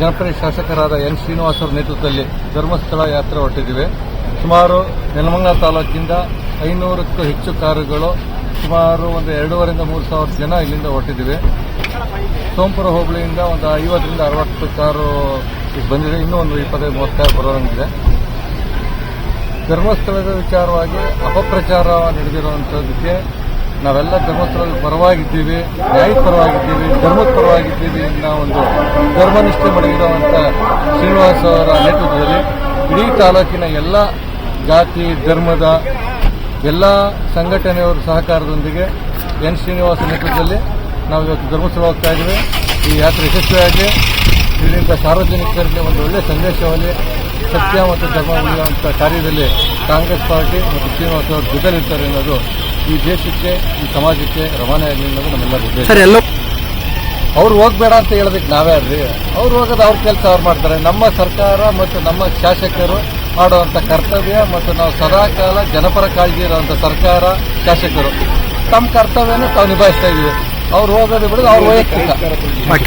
ಜನಪ್ರಿಯ ಶಾಸಕರಾದ ಎನ್ ಶ್ರೀನಿವಾಸ್ ಅವರ ನೇತೃತ್ವದಲ್ಲಿ ಧರ್ಮಸ್ಥಳ ಯಾತ್ರೆ ಹೊರಟಿದ್ದೀವಿ. ಸುಮಾರು ನೆಲಮಂಗಲ ತಾಲೂಕಿಂದ ಐನೂರಕ್ಕೂ ಹೆಚ್ಚು ಕಾರುಗಳು ಸುಮಾರು ಒಂದು ಎರಡೂವರೆಯಿಂದ ಮೂರು ಸಾವಿರ ಜನ ಇಲ್ಲಿಂದ ಹೊರಟಿದ್ದೀವಿ. ಸೋಂಪುರ ಹೋಬಳಿಯಿಂದ ಒಂದು ಐವತ್ತರಿಂದ ಅರವತ್ತು ಕಾರು ಬಂದಿದೆ. ಇನ್ನೂ ಒಂದು ಇಪ್ಪತ್ತೈದು, ಮೂವತ್ತು ಕಾರು ಬರೋಂಗಿದೆ ಧರ್ಮಸ್ಥಳದ ವಿಚಾರವಾಗಿ ಅಪಪ್ರಚಾರ ನಡೆದಿರುವಂಥದ್ದಕ್ಕೆ ನಾವೆಲ್ಲ ಧರ್ಮಸ್ಥಳದ ಪರವಾಗಿದ್ದೀವಿ ನ್ಯಾಯ ಪರವಾಗಿದ್ದೀವಿ ಧರ್ಮದ ಪರವಾಗಿದ್ದೀವಿ ಅನ್ನೋ ಒಂದು ಧರ್ಮನಿಷ್ಠೆ ಮಡಗಿರುವಂಥ ಶ್ರೀನಿವಾಸ ಅವರ ನೇತೃತ್ವದಲ್ಲಿ ಇಡೀ ತಾಲೂಕಿನ ಎಲ್ಲ ಜಾತಿ, ಧರ್ಮದ ಎಲ್ಲ ಸಂಘಟನೆಯವರ ಸಹಕಾರದೊಂದಿಗೆ ಎನ್ ಶ್ರೀನಿವಾಸ ನೇತೃತ್ವದಲ್ಲಿ ನಾವು ಇವತ್ತು ಧರ್ಮಸ್ಥಳ ಹೋಗ್ತಾ ಇದ್ದೀವಿ. ಈ ಯಾತ್ರೆ ಯಶಸ್ವಿಯಾಗಿ ಇದರಿಂದ ಸಾರ್ವಜನಿಕರಿಗೆ ಒಂದು ಒಳ್ಳೆಯ ಸಂದೇಶವನ್ನು ಸತ್ಯ ಮತ್ತು ಧರ್ಮ ಉಳಿಯುವಂಥ ಕಾರ್ಯದಲ್ಲಿ ಕಾಂಗ್ರೆಸ್ ಪಾರ್ಟಿ ಮತ್ತು ಶ್ರೀನಿವಾಸ ಅವರು ಜೊತೆಲಿರ್ತಾರೆ ಅನ್ನೋದು ಈ ದೇಶಕ್ಕೆ, ಈ ಸಮಾಜಕ್ಕೆ ರವಾನೆ ಆಗಲಿ ಅನ್ನೋದು ನಮ್ಮೆಲ್ಲರ ಉದ್ದೇಶ. ಸರ್, ಎಲ್ಲೋ ಅವ್ರು ಹೋಗ್ಬೇಡ ಅಂತ ಹೇಳೋದಕ್ಕೆ ನಾವೇ ಅಲ್ರಿ. ಅವ್ರು ಹೋಗೋದು ಅವ್ರ ಕೆಲಸ, ಅವ್ರು ಮಾಡ್ತಾರೆ. ನಮ್ಮ ಸರ್ಕಾರ ಮತ್ತು ನಮ್ಮ ಶಾಸಕರು ಮಾಡುವಂಥ ಕರ್ತವ್ಯ ಮತ್ತು ನಾವು ಸದಾಕಾಲ ಜನಪರ ಕಾಳಜಿ ಇರುವಂಥ ಸರ್ಕಾರ, ಶಾಸಕರು. ತಮ್ಮ ಕರ್ತವ್ಯನ ತಾವು ನಿಭಾಯಿಸ್ತಾ ಇದ್ದೀವಿ. ಅವ್ರು ಹೋಗೋದು ಬಿಡೋದು ಅವ್ರ ವೈಯಕ್ತಿಕ.